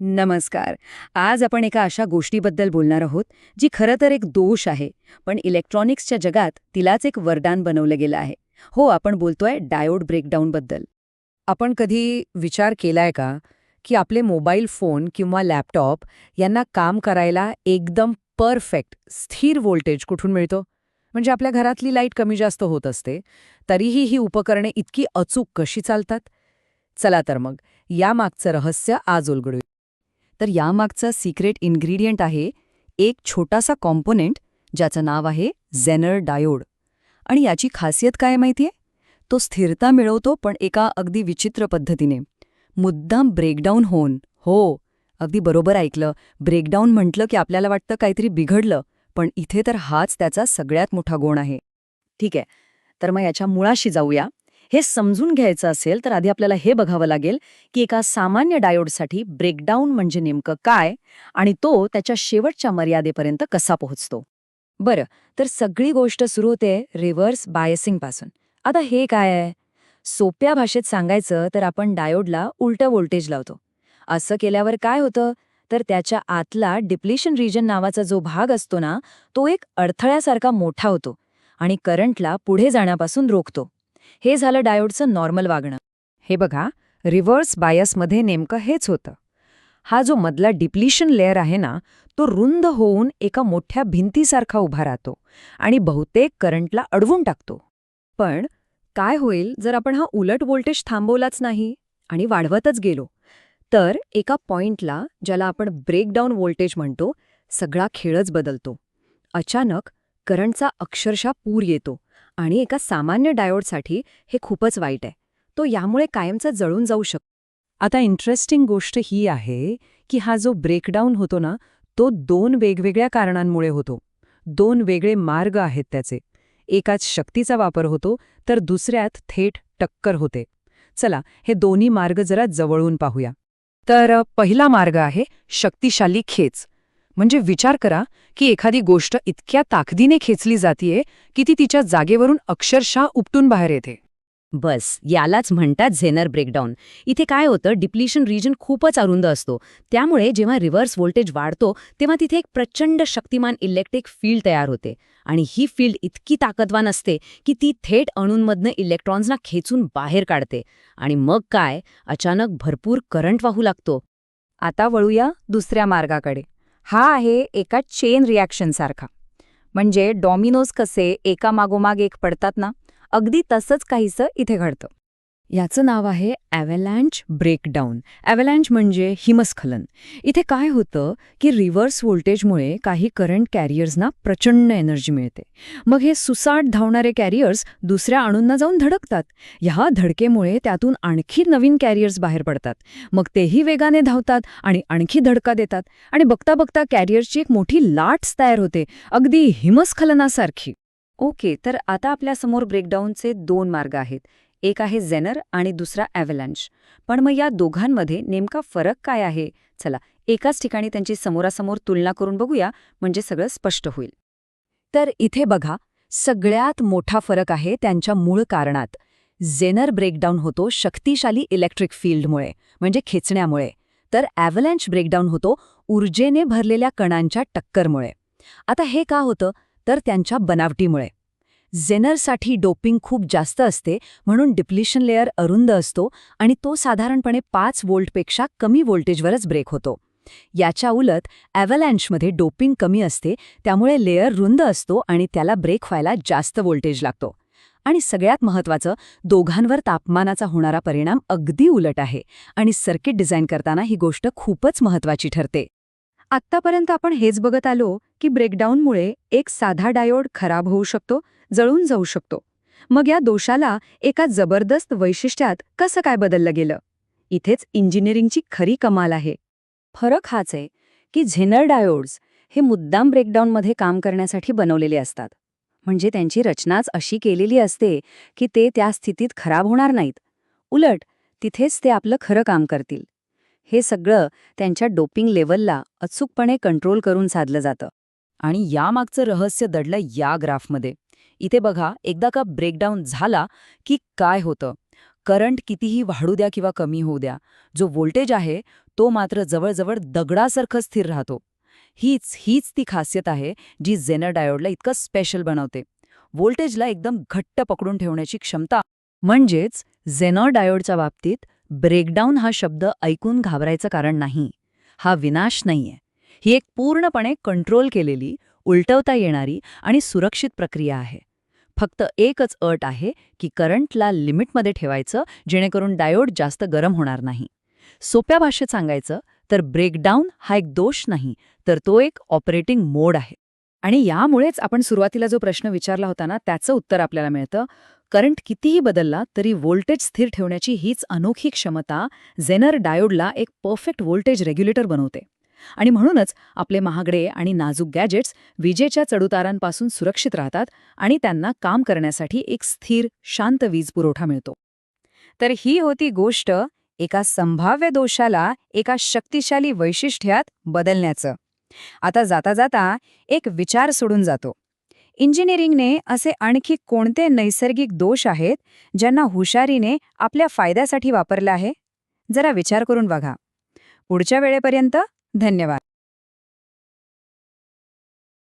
नमस्कार. आज आपण एका अशा गोष्टीबद्दल बोलणार आहोत जी खरं तर एक दोष आहे पण इलेक्ट्रॉनिक्सच्या जगात तिलाच एक वरदान बनवलं गेलं आहे. हो आपण बोलतोय डायोड ब्रेकडाऊनबद्दल आपण कधी विचार केलाय का की आपले मोबाईल फोन किंवा लॅपटॉप यांना काम करायला एकदम परफेक्ट स्थिर व्होल्टेज कुठून मिळतो? म्हणजे आपल्या घरातली लाइट कमी जास्त होत असते तरीही ही उपकरणे इतकी अचूक कशी चालतात? चला तर मग यामागचं रहस्य आज उलगडू तर यामागचा सिक्रेट इन्ग्रेडियंट आहे एक छोटासा कॉम्पोनेंट ज्याचं नाव आहे झेनर डायोड आणि याची खासियत काय माहितीये? तो स्थिरता मिळवतो पण एका अगदी विचित्र पद्धतीने. मुद्दाम ब्रेकडाऊन होऊन. हो अगदी बरोबर ऐकलं. ब्रेकडाऊन म्हटलं की आपल्याला वाटतं काहीतरी बिघडलं पण इथे तर हाच त्याचा सगळ्यात मोठा गुण आहे. ठीक आहे. तर मग याच्या मुळाशी जाऊया. हे समजून घ्यायचं असेल तर आधी आपल्याला हे बघावं लागेल की एका सामान्य डायोडसाठी ब्रेकडाऊन म्हणजे नेमकं काय आणि तो त्याच्या शेवटच्या मर्यादेपर्यंत कसा पोहोचतो. बरं तर सगळी गोष्ट सुरू होते रिव्हर्स बायसिंगपासून आता हे काय आहे? सोप्या भाषेत सांगायचं तर आपण डायोडला उलटं व्होल्टेज लावतो. असं केल्यावर काय होतं? तर त्याच्या आतला डिप्लिशन रिजन नावाचा जो भाग असतो ना तो एक अडथळ्यासारखा मोठा होतो आणि करंटला पुढे जाण्यापासून रोखतो. हे झालं डायोडचं नॉर्मल वागणं. हे बघा रिव्हर्स बायसमध्ये नेमकं हेच होतं. हा जो मधला डिप्लिशन लेअर आहे ना तो रुंद होऊन एका मोठ्या भिंतीसारखा उभा राहतो आणि बहुतेक करंटला अडवून टाकतो. पण काय होईल जर आपण हा उलट व्होल्टेज थांबवलाच नाही आणि वाढवतच गेलो? तर एका पॉइंटला ज्याला आपण ब्रेकडाऊन व्होल्टेज म्हणतो सगळा खेळच बदलतो. अचानक करंटचा अक्षरशः पूर येतो. आणि एका सामान्य डायोडसाठी हे खूपच वाईट आहे. तो यामुळे कायमचा जळून जाऊ शकतो आता इंटरेस्टिंग गोष्ट ही आहे की हा जो ब्रेकडाऊन होतो ना तो दोन वेगवेगळ्या कारणांमुळे होतो. दोन वेगळे मार्ग आहेत त्याचे. एकाच शक्तीचा वापर होतो तर दुसऱ्यात थेट टक्कर होते. चला हे दोन्ही मार्ग जरा जवळून पाहूया. तर पहिला मार्ग आहे शक्तिशाली खेच. म्हणजे विचार करा की एखादी गोष्ट इतक्या ताकदीने खेचली जातीये की ती तिच्या जागेवरून अक्षरशः उपटून बाहेर येते. बस यालाच म्हणतात झेनर ब्रेकडाऊन. इथे काय होतं डिप्लिशन रिजन खूपच अरुंद असतो. त्यामुळे जेव्हा रिव्हर्स व्होल्टेज वाढतो तेव्हा तिथे एक प्रचंड शक्तिमान इलेक्ट्रिक फील्ड तयार होते. आणि ही फील्ड इतकी ताकदवान असते की ती थेट अणूंमधनं इलेक्ट्रॉन्सना खेचून बाहेर काढते. आणि मग काय? अचानक भरपूर करंट वाहू लागतो. आता वळूया दुसऱ्या मार्गाकडे. हा आहे एका चेन रिॲक्शनसारखा म्हणजे डॉमिनोज कसे एका मागोमाग एक पडतात ना अगदी तसंच काहीसं इथे घडतं. याचं नाव आहे ॲव्हलँच ब्रेकडाऊन. ॲव्हलँच म्हणजे हिमस्खलन. इथे काय होतं की रिव्हर्स व्होल्टेजमुळे काही करंट कॅरियर्सना प्रचंड एनर्जी मिळते. मग हे सुसाट धावणारे कॅरियर्स दुसऱ्या अणूंना जाऊन धडकतात. ह्या धडकेमुळे त्यातून आणखी नवीन कॅरियर्स बाहेर पडतात. मग तेही वेगाने धावतात आणि आणखी धडका देतात. आणि बघता बघता कॅरियर्सची एक मोठी लाट्स तयार होते. अगदी हिमस्खलनासारखी. ओके तर आता आपल्यासमोर ब्रेकडाऊनचे दोन मार्ग आहेत. एक आहे झेनर आणि दुसरा ॲव्हलॅन्च पण मग या दोघांमध्ये नेमका फरक काय आहे? चला एकाच ठिकाणी त्यांची समोरासमोर तुलना करून बघूया म्हणजे सगळं स्पष्ट होईल. तर इथे बघा सगळ्यात मोठा फरक आहे त्यांच्या मूळ कारणात. झेनर ब्रेकडाऊन होतो शक्तिशाली इलेक्ट्रिक फील्डमुळे म्हणजे खेचण्यामुळे. तर ॲव्हलॅन्च ब्रेकडाऊन होतो ऊर्जेने भरलेल्या कणांच्या टक्करमुळे. आता हे का होतं? तर त्यांच्या बनावटीमुळे. झेनरसाठी डोपिंग खूप जास्त असते म्हणून डिप्लिशन लेअर अरुंद असतो आणि तो साधारणपणे पाच व्होल्टपेक्षा कमी व्होल्टेजवरच ब्रेक होतो. याच्या उलट ॲव्हलॅन्शमध्ये डोपिंग कमी असते त्यामुळे लेअर रुंद असतो आणि त्याला ब्रेक व्हायला जास्त व्होल्टेज लागतो. आणि सगळ्यात महत्त्वाचं दोघांवर तापमानाचा होणारा परिणाम अगदी उलट आहे आणि सर्किट डिझाईन करताना ही गोष्ट खूपच महत्त्वाची ठरते. आत्तापर्यंत आपण हेच बघत आलो की ब्रेकडाऊनमुळे एक साधा डायोड खराब होऊ शकतो जळून जाऊ शकतो. मग या दोषाला एका जबरदस्त वैशिष्ट्यात कसं काय बदललं गेलं? इथेच इंजिनिअरिंगची खरी कमाल आहे. फरक हाच आहे की झेनर डायोड्स हे मुद्दाम ब्रेकडाऊनमध्ये काम करण्यासाठी बनवलेले असतात. म्हणजे त्यांची रचनाच अशी केलेली असते की ते त्या स्थितीत खराब होणार नाहीत. उलट तिथेच ते आपलं खरं काम करतील. हे सगळं त्यांच्या डोपिंग लेवलला अचूकपणे कंट्रोल करून साधलं जातं. आणि यामागचं रहस्य दडलं या ग्राफमध्ये. इथे बघा एकदा का ब्रेकडाऊन झाला की काय होतं? करंट कितीही वाढू द्या किंवा कमी होऊ द्या जो व्होल्टेज आहे तो मात्र जवळजवळ दगडासारखं स्थिर राहतो. हीच हीच ती खासियत आहे जी झेनर डायोडला इतकं स्पेशल बनवते. व्होल्टेजला एकदम घट्ट पकडून ठेवण्याची क्षमता म्हणजेच झेनर डायोडच्या बाबतीत ब्रेकडाऊन हा शब्द ऐकून घाबरायचं कारण नाही. हा विनाश नाहीये. ही एक पूर्णपणे कंट्रोल केलेली उलटवता येणारी आणि सुरक्षित प्रक्रिया आहे. फक्त एकच अट आहे की करंटला लिमिटमध्ये ठेवायचं जेणेकरून डायोड जास्त गरम होणार नाही. सोप्या भाषेत सांगायचं तर ब्रेकडाऊन हा एक दोष नाही तर तो एक ऑपरेटिंग मोड आहे. आणि यामुळेच आपण सुरुवातीला जो प्रश्न विचारला होता ना त्याचं उत्तर आपल्याला मिळतं. करंट कितीही बदलला तरी व्होल्टेज स्थिर ठेवण्याची हीच अनोखी क्षमता झेनर डायोडला एक परफेक्ट व्होल्टेज रेग्युलेटर बनवते. आणि म्हणूनच आपले महागडे आणि नाजूक गॅजेट्स विजेच्या चढउतारांपासून सुरक्षित राहतात आणि त्यांना काम करण्यासाठी एक स्थिर शांत वीज पुरवठा मिळतो. तर ही होती गोष्ट एका संभाव्य दोषाला एका शक्तिशाली वैशिष्ट्यात बदलण्याचं. आता जाता जाता एक विचार सोडून जातो. इंजिनिअरिंगने असे आणखी कोणते नैसर्गिक दोष आहेत ज्यांना हुशारीने आपल्या फायद्यासाठी वापरलं आहे? जरा विचार करून बघा. पुढच्या वेळेपर्यंत धन्यवाद.